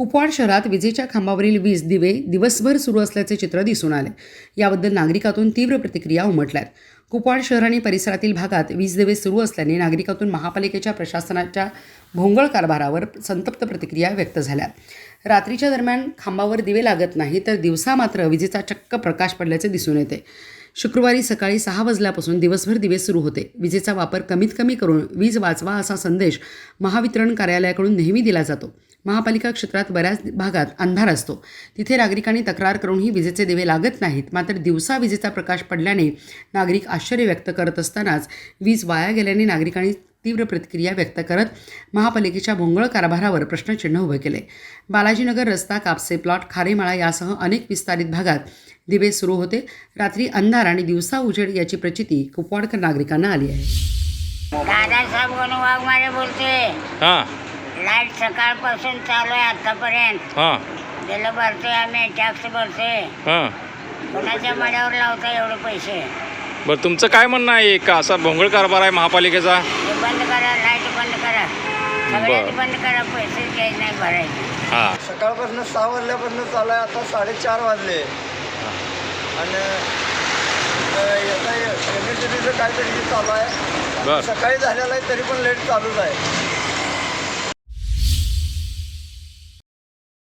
कुपवाड शहरात विजेच्या खांबावरील वीज दिवे दिवसभर सुरू असल्याचे चित्र दिसून आले. याबद्दल नागरिकातून तीव्र प्रतिक्रिया उमटल्यात. कुपवाड शहर आणि परिसरातील भागात वीज दिवे सुरू असल्याने नागरिकातून महापालिकेच्या प्रशासनाच्या भोंगळ कारभारावर संतप्त प्रतिक्रिया व्यक्त झाल्या. रात्रीच्या दरम्यान खांबावर दिवे लागत नाही तर दिवसा मात्र विजेचा चक्क प्रकाश पडल्याचे दिसून येते. शुक्रवारी सकाळी सहा वाजल्यापासून दिवसभर दिवे सुरू होते. विजेचा वापर कमीत कमी करून वीज वाचवा असा संदेश महावितरण कार्यालयाकडून नेहमी दिला जातो. महापालिका क्षेत्रात बऱ्याच भागात अंधार असतो. तिथे नागरिकांनी तक्रार करूनही विजेचे दिवे लागत नाहीत मात्र दिवसा विजेचा प्रकाश पडल्याने नागरिक आश्चर्य व्यक्त करत असतानाच वीज वाया गेल्याने नागरिकांनी तीव्र प्रतिक्रिया व्यक्त करत महापालिकेच्या भोंगळ कारभारावर प्रश्नचिन्ह उभे केले. बालाजीनगर रस्ता कापसे प्लॉट खारेमाळा यासह अनेक विस्तारित भागात दिवे सुरू होते. रात्री अंधार आणि दिवसा उजेड याची प्रचिती कुपवाडकर नागरिकांना आली आहे. दादासाहेब वाघमारे बोलते हां. लाइट सकाळपासून चालू आहे आतापर्यंत. हां. बिल भरतोय आम्ही टॅक्स भरतोय. हां. कोणाच्या मड्यावर लावता एवढे पैसे? बरं तुमचं काय म्हणणं आहे? का असा भोंगळ कारभार आहे महापालिकेचा? हे बंद करा लाइट बंद करा. सगळ्यांनी बंद करा पैसे घ्यायचे नाही भरायचे. हां. सकाळपासून सहा वाजल्यापासून चालू आहे आता साडेचार वाजले. आणि अं, याचा काहीतरी हे चालू आहे. बर. सकाळी झालेलं आहे तरी पण लेट चालूच आहे.